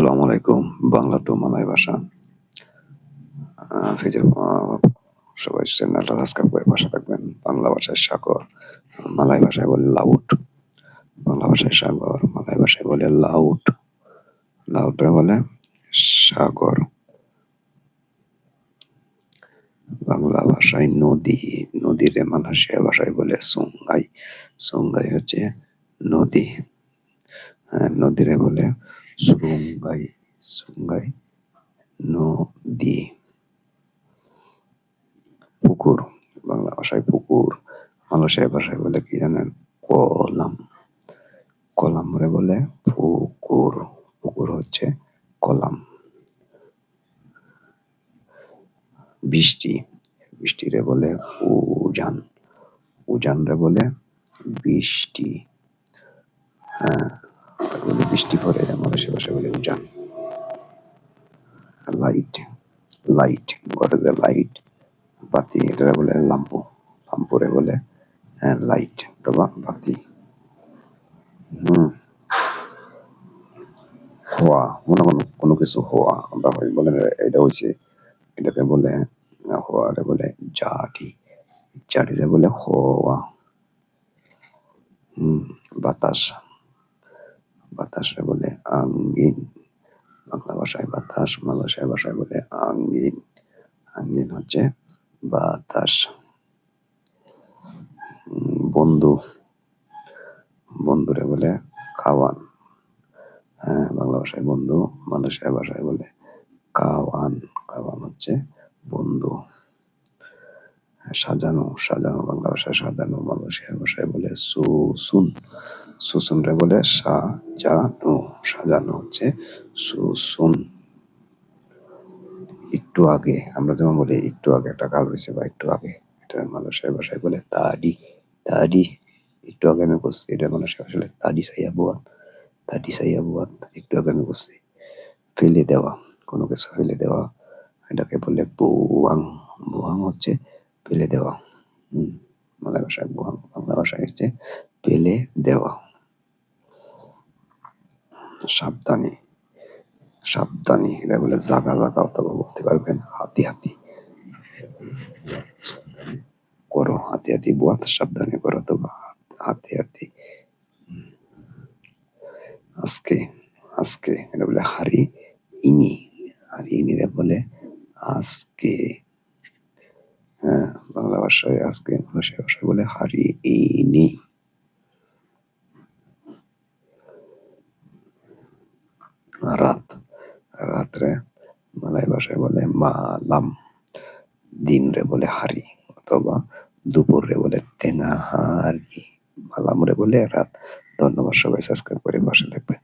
আসসালামু আলাইকুম বাংলা টু মালয় ভাষা। ফেজের সবাই চ্যানেলটা সাবস্ক্রাইব করে পাশে থাকবেন। বাংলা ভাষায় সাগর মালয় ভাষায় বলে লাউট বাংলা ভাষায় সাগর মালয় ভাষায় বলে লাউট লাউটরা বলে সাগর। বাংলা ভাষায় নদী নদীরে মালয়েশিয়া ভাষায় বলে সুঙ্গাই। সুঙ্গাই হচ্ছে নদী। হ্যাঁ, নদীরে বলে সুঙ্গাই সুঙ্গাই নদী। পুকুর, বাংলা ভাষায় পুকুর, মালয়েশিয়া ভাষায় বলে কি জানেন? কলাম। কলাম রে বলে পুকুর। পুকুর হচ্ছে কলাম। বৃষ্টি। বৃষ্টিরে বলে উজান। উজান রে বলে বৃষ্টি। হ্যাঁ। বলে বৃষ্টি পড়ে মালয়েশিয়া ভাষায় বলে উজান light light what is light বাতি এটা বলে লাম্পু লাম্পুরে বলে লাইট অথবা বাতি। হুম। হওয়া মনে কোনো কোনো কিছু হওয়া আমরা হয় বলে এটা হয়েছে এটাকে বলে হওয়ারে বলে জাটি। জারিরে বলে হওয়া হুম, বাতাস। বাতাসে বলে আঙ্গিন। বাংলা ভাষায় বাতাস মালয়েশিয়া ভাষায় বলে আঙ্গিন। আঙ্গিন হচ্ছে বাতাস। বন্ধু। বন্ধুরে বলে খাওয়ান। হ্যাঁ বাংলা ভাষায় বন্ধু মালয়েশিয়া ভাষায় বলে কাওয়ান। কাওয়ান হচ্ছে বন্ধু। সাজানো সাজানো, বাংলা ভাষায় সাজানো মালয়েশিয়া ভাষায় বলে সুসুন সুসুন রে বলে সাজানো সাজানো হচ্ছে সুসুন একটু আগে, আমরা যেমন বলি একটু আগে, একটা কাজ হয়েছে বা একটু আগে, এটা মানুষের ভাষায় বলে তাডি তাডি একটু আগে আমি করছি এটা মানুষের ভাষায় তাডি সাইয়া বুয়াত তাডি সাইয়া বুয়াত একটু আগে আমি করছি ফেলে দেওয়া, কোনো কিছু ফেলে দেওয়া, এটাকে বলে বুয়াং। বুয়াং হচ্ছে ফেলে দেওয়া। হম, বাংলা ভাষায় বাংলা ভাষায় হচ্ছে ফেলে দেওয়া। সাবধানে সাবধানে এটা বলে জাগা জাগা অথবা বলতে পারবেন হাতি হাতি। করো, হাতে, হাতি, বুয়াত, সাবধানে করো অথবা হাতে, হাতি। আজকে আজকে এটা বলে হারি, ইনি। হারি, ইনিরে বলে আজকে। হ্যাঁ বাংলা ভাষায় আজকে মানুষের ভাষায় বলে হারি ইনি রাত, রাত্রে মালাই ভাষায় বলে মালাম দিন রে বলে হারি, অথবা দুপুর রে বলে তেনাহারি মালাম রে বলে রাত। ধন্যবাদ সবাই, সাবস্ক্রাইব করে পাশে থাকবে